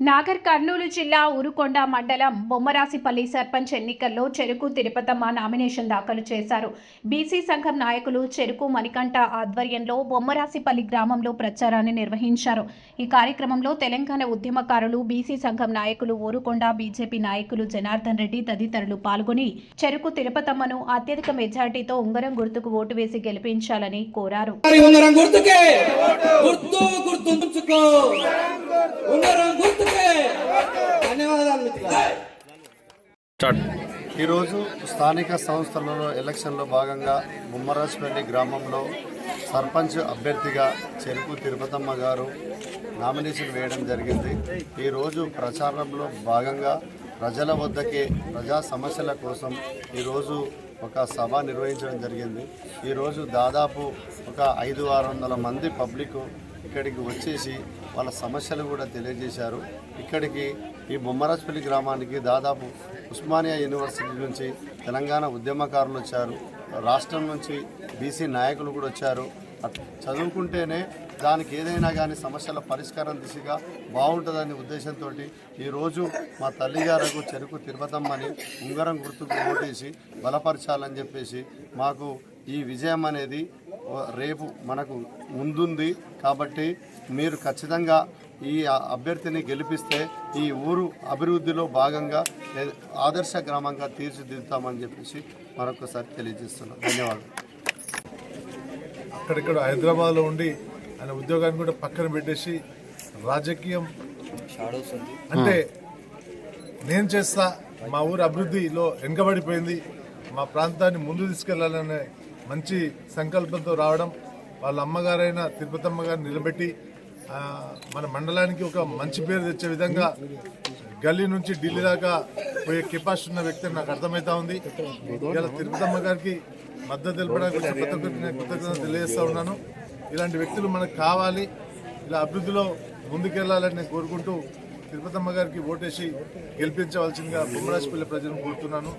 నాగర్ కర్నూలు జిల్లా ఉరుకొండ మండలం బొమ్మరాసిపల్లి సర్పంచ్ ఎన్నికల్లో చెరుకు తిరుపతమ్మ నామినేషన్ దాఖలు చేశారు. బీసీ సంఘం నాయకులు చెరుకు మణికంఠ ఆధ్వర్యంలో బొమ్మరాసిపల్లి గ్రామంలో ప్రచారాన్ని నిర్వహించారు. ఈ కార్యక్రమంలో తెలంగాణ ఉద్యమకారులు బీసీ సంఘం నాయకులు ఊరుకొండ బీజేపీ నాయకులు జనార్దన్ రెడ్డి తదితరులు పాల్గొని చెరుకు తిరుపతమ్మను అత్యధిక మెజార్టీతో ఉంగరం గుర్తుకు ఓటు వేసి గెలిపించాలని కోరారు మరి ఉంగరం గుర్తుకే గుర్తు గుర్తు ఉంచుకో ఉంగరం గుర్తుకే ధన్యవాదాలు ఈరోజు స్థానిక సంస్థలలో ఎలక్షన్లో భాగంగా ముమ్మరాజపల్లి గ్రామంలో సర్పంచ్ అభ్యర్థిగా చెరుకు తిరుపతమ్మ గారు నామినేషన్ వేయడం జరిగింది. ఈరోజు ప్రచారంలో భాగంగా ప్రజల వద్దకే ప్రజా సమస్యల కోసం ఈరోజు ఒక సభ నిర్వహించడం జరిగింది. ఈరోజు దాదాపు ఒక ఐదు ఆరు వందల మంది పబ్లిక్ ఇక్కడికి వచ్చేసి వాళ్ళ సమస్యలు కూడా తెలియజేశారు. ఇక్కడికి ఈ బొమ్మరాజపల్లి గ్రామానికి దాదాపు ఉస్మానియా యూనివర్సిటీ నుంచి తెలంగాణ ఉద్యమకారులు వచ్చారు. రాష్ట్రం నుంచి బీసీ నాయకులు కూడా వచ్చారు. అట్- చదువుకుంటేనే దానికి ఏదైనా కానీ సమస్యల పరిష్కారం దిశగా బాగుంటుందనే ఉద్దేశంతో ఈరోజు మా తల్లిగారకు చెరుకు తిరుపతమ్మని ఉంగరం గుర్తుకు ఓటేసి బలపరచాలని చెప్పేసి మాకు ఈ విజయం అనేది రేపు మనకు ముందుంది కాబట్టి మీరు ఖచ్చితంగా ఈ అభ్యర్థిని గెలిపిస్తే ఈ ఊరు అభివృద్ధిలో భాగంగా ఆదర్శ గ్రామంగా తీర్చిదిద్దుతామని చెప్పేసి మరొకసారి తెలియజేస్తున్నాం. ధన్యవాదాలు. అక్కడిక్కడ హైదరాబాద్లో ఉండి ఆయన ఉద్యోగాన్ని కూడా పక్కన పెట్టేసి రాజకీయం అంటే నేను చేస్తా మా ఊరు అభివృద్ధిలో వెనుకబడిపోయింది మా ప్రాంతాన్ని ముందు తీసుకెళ్ళాలనే మంచి సంకల్పంతో రావడం వాళ్ళ అమ్మగారైన తిరుపతమ్మ గారిని నిలబెట్టి మన మండలానికి ఒక మంచి పేరు తెచ్చే విధంగా గల్లీ నుంచి ఢిల్లీ దాకా పోయే కెపాసిటీ ఉన్న వ్యక్తి నాకు అర్థమవుతా ఉంది. ఇలా తిరుపతమ్మ గారికి మద్దతు తెలపడానికి వచ్చి కొత్త కృతజ్ఞత తెలియజేస్తా ఉన్నాను. ఇలాంటి వ్యక్తులు మనకు కావాలి. ఇలా అభివృద్ధిలో ముందుకెళ్ళాలని నేను కోరుకుంటూ తిరుపతమ్మ గారికి ఓటేసి గెలిపించవలసిందిగా బొమ్మరాజపల్లి ప్రజలను కోరుతున్నాను.